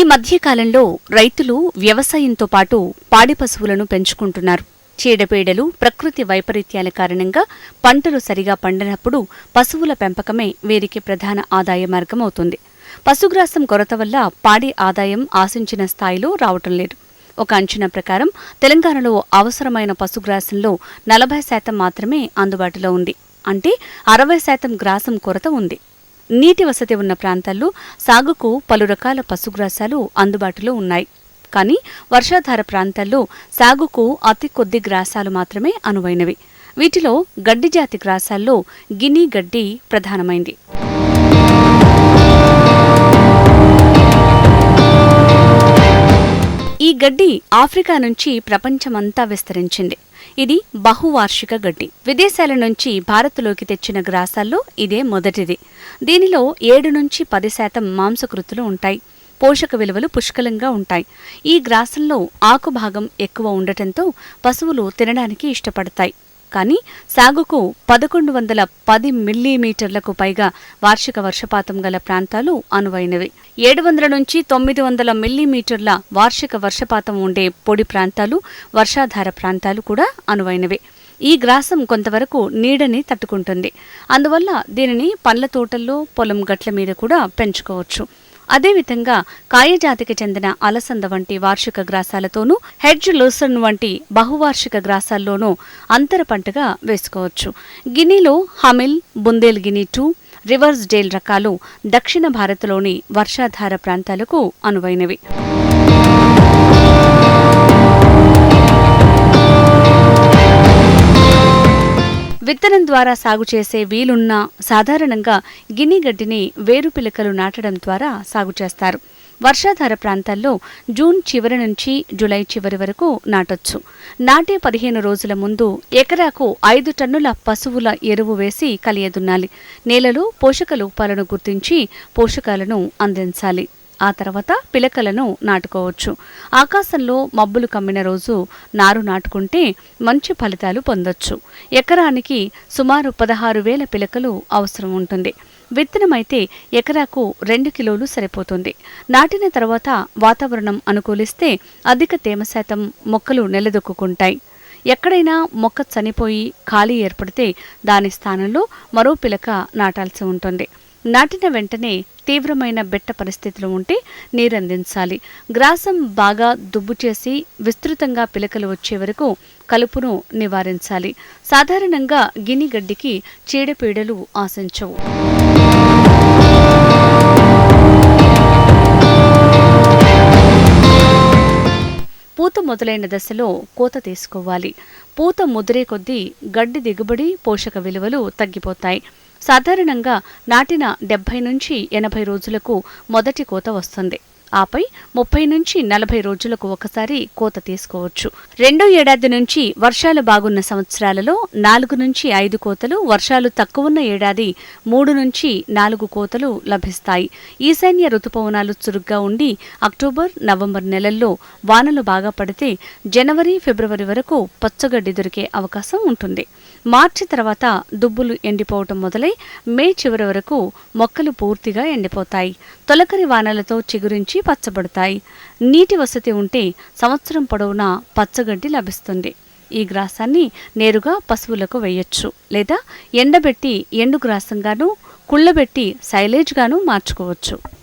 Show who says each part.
Speaker 1: ఈ మధ్యకాలంలో రైతులు వ్యవసాయంతో పాటు పాడి పశువులను పెంచుకుంటున్నారు. చీడపీడలు ప్రకృతి వైపరీత్యాల కారణంగా పంటలు సరిగా పండనప్పుడు పశువుల పెంపకమే వీరికి ప్రధాన ఆదాయ మార్గం అవుతుంది పశుగ్రాసం కొరత వల్ల పాడి ఆదాయం ఆశించిన స్థాయిలో రావటం లేదు. ఒక అంచనా ప్రకారం తెలంగాణలో అవసరమైన పశుగ్రాసంలో నలభై శాతం మాత్రమే అందుబాటులో ఉంది. అంటే అరవై శాతం గ్రాసం కొరత ఉంది. నీటి వసతి ఉన్న ప్రాంతాల్లో సాగుకు పలు రకాల పశుగ్రాసాలు అందుబాటులో ఉన్నాయి. కానీ వర్షాధార ప్రాంతాల్లో సాగుకు అతి కొద్ది గ్రాసాలు మాత్రమే అనువైనవి. వీటిలో గడ్డి జాతి గ్రాసాల్లో గిని గడ్డి ప్రధానమైంది. ఈ గడ్డి ఆఫ్రికా నుంచి ప్రపంచమంతా విస్తరించింది. ఇది బహువార్షిక గడ్డి. విదేశాల నుంచి భారత్లోకి తెచ్చిన గ్రాసాల్లో ఇదే మొదటిది. దీనిలో ఏడు నుంచి పది శాతం మాంసకృతులు ఉంటాయి. పోషక విలువలు పుష్కలంగా ఉంటాయి. ఈ గ్రాసంలో ఆకు భాగం ఎక్కువ ఉండటంతో పశువులు తినడానికి ఇష్టపడతాయి. కానీ సాగుకు పదకొండు వందల పది మిల్లీమీటర్లకు పైగా వార్షిక వర్షపాతం గల ప్రాంతాలు అనువైనవి. ఏడు వందల నుంచి తొమ్మిది వందల మిల్లీమీటర్ల వార్షిక వర్షపాతం ఉండే పొడి ప్రాంతాలు వర్షాధార ప్రాంతాలు కూడా అనువైనవే. ఈ గ్రాసం కొంతవరకు నీడని తట్టుకుంటుంది. అందువల్ల దీనిని పండ్ల తోటల్లో పొలం గట్ల మీద కూడా పెంచుకోవచ్చు. అదేవిధంగా కాయజాతికి చెందిన అలసంద వంటి వార్షిక గ్రాసాలతోనూ హెడ్జ్ లోసన్ వంటి బహువార్షిక గ్రాసాల్లోనూ అంతర పంటగా వేసుకోవచ్చు. గినీలో Hamil Bundel guinea two Riversdale రకాలు దక్షిణ భారత్లోని వర్షాధార ప్రాంతాలకు అనువైనవి. విత్తనం ద్వారా సాగు చేసే వీలున్నా సాధారణంగా గిన్నెగడ్డిని వేరుపిలకలు నాటడం ద్వారా సాగు చేస్తారు. వర్షాధార ప్రాంతాల్లో జూన్ చివరి నుంచి జులై చివరి వరకు నాటొచ్చు. నాటే పదిహేను రోజుల ముందు ఎకరాకు ఐదు టన్నుల పశువుల ఎరువు వేసి కలియదున్నాలి. నేలలో పోషక లోపాలను గుర్తించి పోషకాలను అందించాలి. ఆ తర్వాత పిలకలను నాటుకోవచ్చు. ఆకాశంలో మబ్బులు కమ్మిన రోజు నారు నాటుకుంటే మంచి ఫలితాలు పొందొచ్చు. ఎకరానికి సుమారు పదహారు వేల పిలకలు అవసరం ఉంటుంది. విత్తనమైతే ఎకరాకు రెండు కిలోలు సరిపోతుంది. నాటిన తర్వాత వాతావరణం అనుకూలిస్తే అధిక తేమ శాతం మొక్కలు నిలదొక్కుంటాయి ఎక్కడైనా మొక్క చనిపోయి ఖాళీ ఏర్పడితే దాని స్థానంలో మరో పిలక నాటాల్సి ఉంటుంది. నాటిన వెంటనే తీవ్రమైన బెట్ట పరిస్థితులు ఉంటే నీరందించాలి. గ్రాసం బాగా దుబ్బు చేసి విస్తృతంగా పిలకలు వచ్చే వరకు కలుపును నివారించాలి. సాధారణంగా గిని గడ్డికి చీడపీడలు ఆశించవు. పూత మొదలైన దశలో కోత తీసుకోవాలి. పూత ముదిరే కొద్దీ గడ్డి దిగుబడి పోషక విలువలు తగ్గిపోతాయి. సాధారణంగా నాటిన డెబ్బై నుంచి ఎనభై రోజులకు మొదటి కోత వస్తుంది. ఆపై ముప్పై నుంచి నలభై రోజులకు ఒకసారి కోత తీసుకోవచ్చు. రెండో ఏడాది నుంచి వర్షాలు బాగున్న సంవత్సరాలలో నాలుగు నుంచి ఐదు కోతలు వర్షాలు తక్కువున్న ఏడాది మూడు నుంచి నాలుగు కోతలు లభిస్తాయి. ఈశాన్య రుతుపవనాలు చురుగ్గా ఉండి అక్టోబర్ నవంబర్ నెలల్లో వానలు బాగా పడితే జనవరి ఫిబ్రవరి వరకు పచ్చగడ్డి దొరికే అవకాశం ఉంటుంది. మార్చి తర్వాత దుబ్బులు ఎండిపోవటం మొదలై మే చివరి వరకు మొక్కలు పూర్తిగా ఎండిపోతాయి. తొలకరి వానలతో చిగురించి పచ్చబడతాయి. నీటి వసతి ఉంటే సంవత్సరం పొడవునా పచ్చగడ్డి లభిస్తుంది. ఈ గ్రాసాన్ని నేరుగా పశువులకు వేయొచ్చు. లేదా ఎండబెట్టి ఎండు గ్రాసంగాను కుళ్ళబెట్టి సైలేజ్గాను మార్చుకోవచ్చు.